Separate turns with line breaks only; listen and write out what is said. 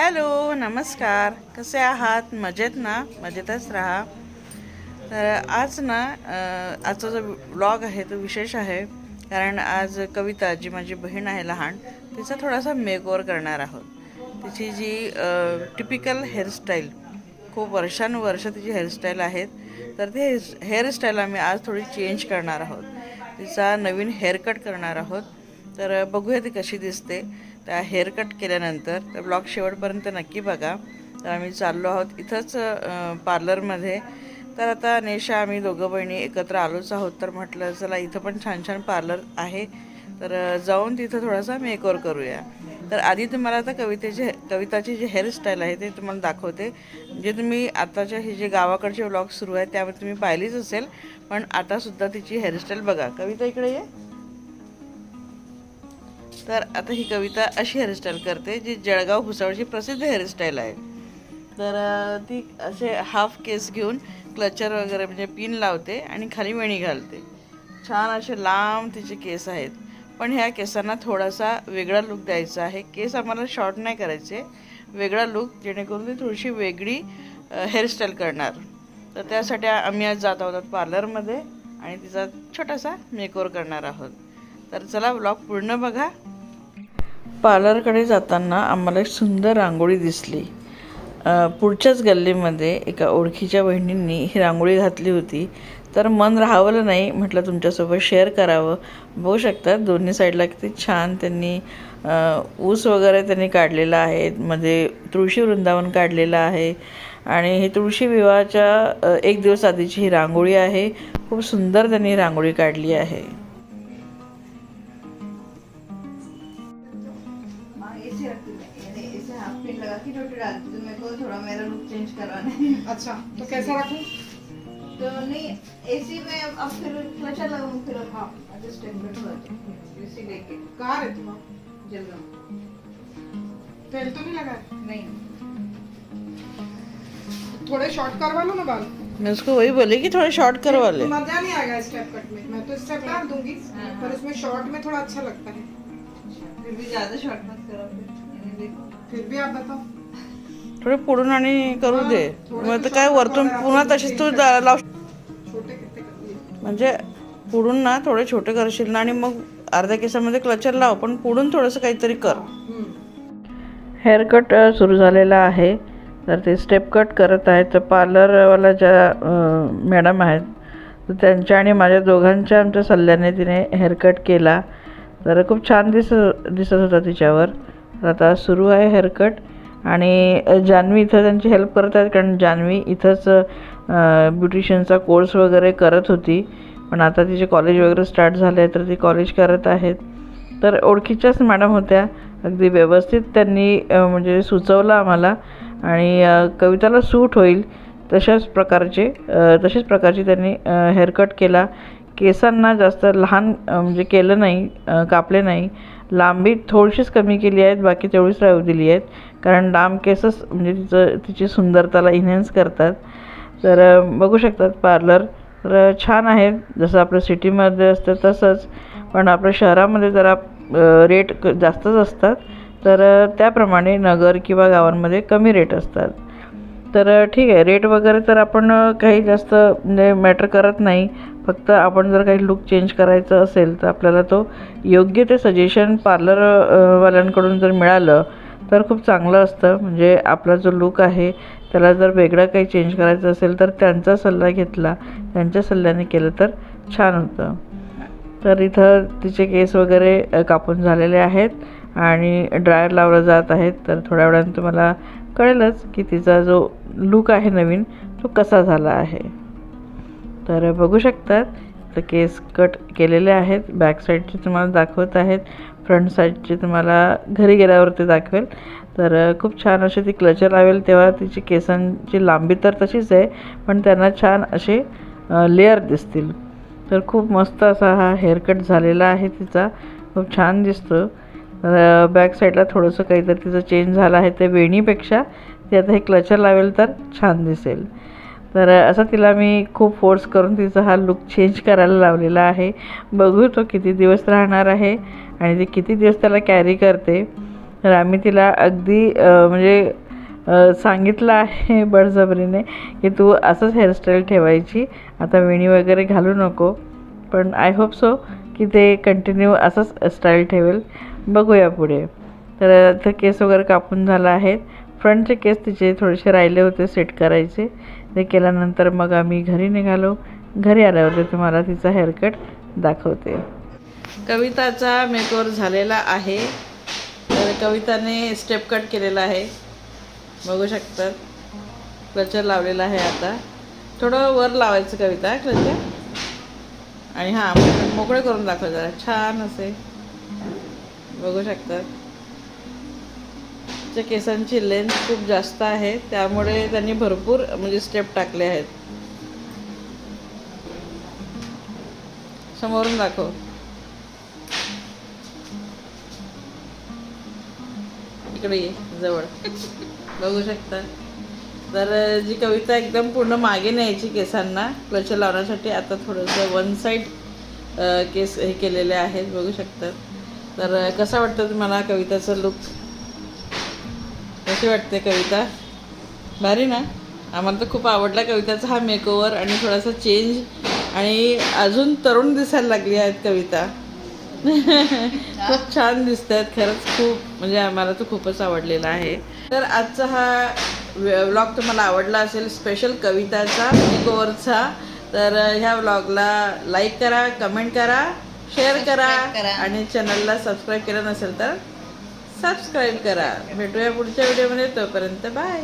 Hello नमस्कार. कसे आहात? मजेत ना? मजेतच राहा. तर आज ना आजचा जो ब्लॉग आहे तो विशेष आहे. कारण आज कविता जी माझी बहीण आहे लहान तिचा थोडासा मेकओवर करणार आहोत. तिची जी टिपिकल हेअरस्टाईल खूप वर्षानुवर्ष तिची हेअरस्टाईल आहेत. तर ती हेअरस्टाईल आम्ही आज थोडी चेंज करणार आहोत. तिचा नवीन हेअरकट करणार आहोत. तर बघूया ती कशी दिसते. त्या हेअर कट केल्यानंतर तर ब्लॉग शेवटपर्यंत नक्की बघा. तर आम्ही चाललो आहोत इथंच पार्लरमध्ये तर आता नेशा आम्ही दोघं बहिणी एकत्र आलोच आहोत. तर म्हटलं चला इथं पण छान छान पार्लर आहे. तर जाऊन तिथं थोडासा मेकओवर करूया. तर आधी तुम्हाला आता कवितेचे कविताची जी हेअरस्टाईल आहे ते तुम्हाला दाखवते. जे तुम्ही आताच्या हे जे गावाकडचे व्लॉग सुरू आहेत त्यामध्ये तुम्ही पाहिलीच असेल. पण आतासुद्धा तिची हेअरस्टाईल बघा. कविता इकडे ये. तर आता ही कविता अशी हेअरस्टाईल करते जी जळगाव भुसावळची प्रसिद्ध हेअरस्टाईल आहे. तर ती असे हाफ केस घेऊन क्लचर वगैरे म्हणजे पिन लावते आणि खाली वेणी घालते. छान असे लांब तिचे केस आहेत. पण ह्या केसांना थोडासा वेगळा लुक द्यायचा आहे. केस आम्हाला शॉर्ट नाही करायचे. वेगळा लुक जेणेकरून ती थोडीशी वेगळी हेअरस्टाईल करणार. तर त्यासाठी आम्ही आज जात आहोत पार्लरमध्ये आणि तिचा छोटासा मेकओवर करणार आहोत. तर चला ब्लॉग पूर्ण बघा. पार्लरकडे जाताना आम्हाला एक सुंदर रांगोळी दिसली. पुढच्याच गल्लीमध्ये एका ओळखीच्या बहिणींनी ही रांगोळी घातली होती. तर मन राहावलं नाही म्हटलं तुमच्यासोबत शेअर करावं. बघू शकतात दोन्ही साईडला किती छान त्यांनी ऊस वगैरे त्यांनी काढलेला आहे. मध्ये तुळशी वृंदावन काढलेलं आहे. आणि ही तुळशी विवाहाच्या एक दिवस आधीची ही रांगोळी आहे. खूप सुंदर त्यांनी रांगोळी काढली आहे.
ऐसे रखती मैं ऐसे हाफ़ पिन लगा के रोटी डालती तो मेरे को थोड़ा मेरा लुक चेंज करवाना है।
अच्छा तो कैसा रखूँ?
तो नहीं ऐसे में अब फिर क्लचर लगाऊँ फिर हाँ हो। इसी लेके।
कहाँ रहती हो?
जलगांव
तेल तो नहीं लगा
नहीं।
थोड़े शॉर्ट करवा लो ना बाल।
मैं उसको वही बोली कि थोड़ा शॉर्ट करवा ले।
मज़ा नहीं आएगा स्टेप कट में। मैं तो स्टेप काट दूँगी
हाँ।
पर उसमें शॉर्ट में थोड़ा अच्छा लगता है।
फिर भी ज्यादा शॉर्ट मत करो फिर यानी देखो।
फिर भी आप बताओ।
थोडे पुढून आणि करू दे. मग तर काय वरतून पुन्हा तशीच तू लाव म्हणजे पुढून ना थोडे छोटे करशील ना आणि मग अर्ध्या केसामध्ये क्लचर लाव पण पुढून थोडंसं काहीतरी कर.
हम्म।
हेअरकट सुरू झालेला आहे. तर ते स्टेप कट करत आहेत. तर पार्लरवाला ज्या मॅडम आहेत तर त्यांच्या आणि माझ्या दोघांच्या आमच्या सल्ल्याने तिने हेअरकट केला. तर खूप छान दिस दिसत होता तिच्यावर. तर आता सुरू आहे हेअरकट. आणि जान्हवी इथं त्यांची हेल्प करत आहेत कारण जान्हवी इथंच ब्युटिशियनचा कोर्स वगैरे करत होती. पण आता तिचे कॉलेज वगैरे स्टार्ट झाले तर ती कॉलेज करत आहेत. तर ओळखीच्याच मॅडम होत्या. अगदी व्यवस्थित त्यांनी म्हणजे सुचवलं आम्हाला. आणि कविताला सूट होईल तशाच प्रकारचे तशाच प्रकारची त्यांनी हेअरकट केला. केसांना जास्त लहान म्हणजे केलं नाही कापले नाही. लांबी थोडीशीच कमी केली आहेत बाकी तेवढीच राहू दिली आहेत. कारण लांब केसच म्हणजे तिचं तिची सुंदरताला इन्हेन्स करतात. तर बघू शकतात पार्लर तर छान आहे. जसं आपलं सिटीमध्ये असतं तसंच. पण आपल्या शहरामध्ये जरा रेट क जास्तच असतात. तर त्याप्रमाणे नगर किंवा गावांमध्ये कमी रेट असतात. तर ठीक आहे. रेट वगैरे तर आपण काही जास्त म्हणजे मॅटर करत नाही. फक्त आपण जर काही लुक चेंज करायचं असेल तर आपल्याला तो योग्य ते सजेशन पार्लरवाल्यांकडून जर मिळालं तर खूप चांगलं असतं. म्हणजे आपला जो लुक आहे त्याला जर वेगळं काही चेंज करायचं असेल तर त्यांचा सल्ला घेतला त्यांच्या सल्ल्याने केलं तर छान होतं. तर इथं तिचे केस वगैरे कापून झालेले आहेत. आणि ड्रायर लावलं जात आहेत तर थोड्या वेळानं तुम्हाला कळेलच की तिचा जो लुक आहे नवीन तो कसा झाला आहे. तर बघू शकतात तर केस कट केलेले आहेत. बॅक साईडचे तुम्हाला दाखवत आहेत. फ्रंट साईडचे तुम्हाला घरी गेल्यावरती दाखवेल. तर खूप छान अशी ती क्लचर लावेल तेव्हा तिची केसांची लांबी तर तशीच आहे पण त्यांना छान असे लेअर दिसतील. तर खूप मस्त असा हा हेअरकट झालेला आहे तिचा. खूप छान दिसतो. बॅक साईडला थोडंसं काहीतरी तिचं चेंज झालं आहे ते वेणीपेक्षा. ती आता हे क्लचर लावेल तर छान दिसेल. तर असं तिला मी खूप फोर्स करून तिचा हा लुक चेंज करायला लावलेला आहे. बघू तो किती दिवस राहणार आहे आणि ती किती दिवस त्याला कॅरी करते. तर आम्ही तिला अगदी म्हणजे सांगितलं आहे बळजबरीने की तू असंच हेअरस्टाईल ठेवायची. आता वेणी वगैरे घालू नको. पण आय होप सो की ते कंटिन्यू असंच स्टाईल ठेवेल. बघूया पुढे. तर आता केस वगैरे कापून झाला आहे. फ्रंटचे केस तिचे थोडेसे राहिले होते सेट करायचे. ते केल्यानंतर मग आम्ही घरी निघालो. घरी आल्यावरती तुम्हाला तिचा हेअरकट दाखवते. कविताचा मेकओवर झालेला आहे. तर कविताने स्टेप कट केलेला आहे. बघू शकतात क्लचर लावलेला आहे आता. थोडं वर लावायचं कविता क्लचर आणि हां मोकळे- करून दाखव जरा. छान असे. बघू शकतात च्या केसांची लेंथ खूप जास्त आहे त्यामुळे त्यांनी भरपूर म्हणजे स्टेप टाकले आहेत. समोरून दाखव. इकडे ये जवळ. बघू शकता. तर जी कविता एकदम पूर्ण मागे न्यायची केसांना क्लचर लावण्यासाठी आता थोडंसं वन साईड केस हे केलेले आहेत बघू शकतात तर कसं कसा वाटतं तुम्हाला कविताचं लुक कशी वाटते कविता? भारी ना? आम्हाला तर खूप आवडला कविताचा हा मेकओवर आणि थोडासा चेंज आणि अजून तरुण दिसायला लागली आहेत कविता. खूप छान दिसत आहेत खरंच खूप म्हणजे आम्हाला तो खूपच आवडलेला आहे. तर आजचा हा व्लॉग तुम्हाला आवडला असेल स्पेशल कविताचा मेकओवरचा तर ह्या व्लॉगला लाईक करा कमेंट करा. शेअर
करा.
आणि चॅनलला सबस्क्राईब केलं नसेल तर सबस्क्राईब करा. भेटूया पुढच्या व्हिडिओमध्ये तोपर्यंत बाय